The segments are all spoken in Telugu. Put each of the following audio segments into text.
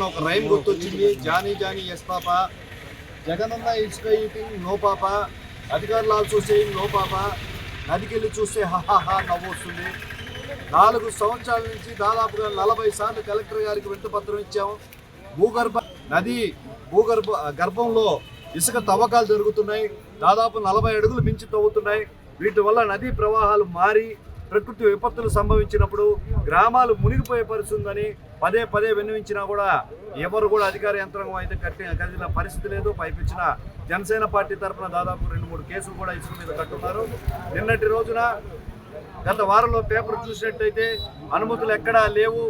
తరపున ఒక రైమ్ గుర్తొచ్చింది. Johnny Johnny yes papa. Jagananna ఇసుక ఈటింగ్ నో పాప. అధికారులు ఆల్సో సేయింగ్ నో పాప. నదికెళ్ళి చూస్తే హాహాహా నవ్వు వస్తుంది. నాలుగు సంవత్సరాల నుంచి దాదాపుగా నలభై సార్లు కలెక్టర్ గారికి వింతపత్రం ఇచ్చాము భూగర్భ నది భూగర్భ గర్భంలో ఇసుక తవ్వకాలు జరుగుతున్నాయి. దాదాపు నలభై అడుగులు మించి తవ్వుతున్నాయి. వీటి వల్ల నదీ ప్రవాహాలు మారి ప్రకృతి విపత్తులు సంభవించినప్పుడు గ్రామాలు మునిగిపోయే పరిస్థితి ఉందని పదే పదే విన్నవించినా కూడా ఎవరు కూడా అధికార యంత్రాంగం అయితే కట్టి కదిలిన పరిస్థితి లేదు. పైపించిన జనసేన పార్టీ తరఫున దాదాపు రెండు మూడు కేసులు కూడా ఇసుక మీద కట్టున్నారు. నిన్నటి రోజున గత వారంలో పేపర్ చూసినట్టయితే అనుమతులు ఎక్కడా లేవు.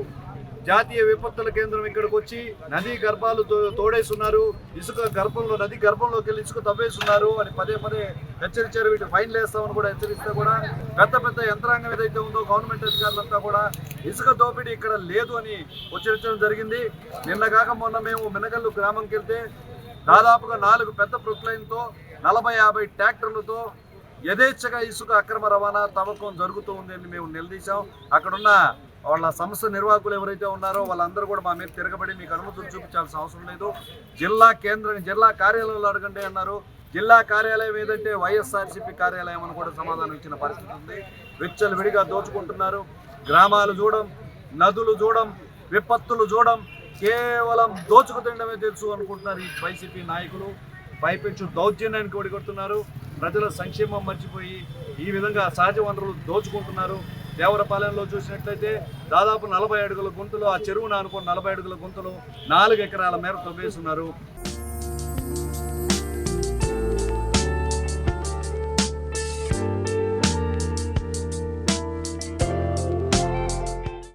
జాతీయ విపత్తుల కేంద్రం ఇక్కడికి వచ్చి నదీ గర్భాలు తో- తోడేస్తున్నారు. ఇసుక గర్భంలో నది గర్భంలోకి వెళ్ళి ఇసుక తవ్వేస్తున్నారు అని పదే పదే హెచ్చరించారు. వీటి ఫైన్లు వేస్తామని కూడా హెచ్చరిస్తే కూడా పెద్ద పెద్ద యంత్రాంగం ఏదైతే ఉందో గవర్నమెంట్ అధికారులంతా కూడా ఇసుక దోపిడీ ఇక్కడ లేదు అని హెచ్చరించడం జరిగింది. నిన్న కాక మొన్న మేము మినగల్లు గ్రామంకి వెళ్తే దాదాపుగా నాలుగు పెద్ద ప్రొక్లైన్తో నలభై యాభై ట్రాక్టర్లతో యథేచ్ఛగా ఇసుక అక్రమ రవాణా తవ్వకం జరుగుతూ ఉంది అని మేము నిలదీశాం. అక్కడున్న వాళ్ళ సంస్థ నిర్వాహకులు ఎవరైతే ఉన్నారో వాళ్ళందరూ కూడా మా మీద తిరగబడి మీకు అనుమతులు చూపించాల్సిన అవసరం లేదు. జిల్లా కేంద్రం జిల్లా కార్యాలయంలో అడగండి అన్నారు. జిల్లా కార్యాలయం ఏదంటే వైఎస్ఆర్సీపీ కార్యాలయం అని కూడా సమాధానం ఇచ్చిన పరిస్థితి ఉంది. వెచ్చలు విడిగా దోచుకుంటున్నారు. గ్రామాలు చూడం నదులు చూడం విపత్తులు చూడం కేవలం దోచుకు తినడమే తెలుసు అనుకుంటున్నారు ఈ వైసీపీ నాయకులు. పైపెచ్చు దౌర్జన్యానికి ఒడిగొడుతున్నారు. ప్రజల సంక్షేమం మర్చిపోయి ఈ విధంగా సహజ వనరులు దోచుకుంటున్నారు. దేవరపాలెంలో చూసినట్లయితే దాదాపు నలభై అడుగుల గుంతలు ఆ చెరువును అనుకున్న నలభై అడుగుల గుంతలు నాలుగు ఎకరాల మేర తవ్వేస్తున్నారు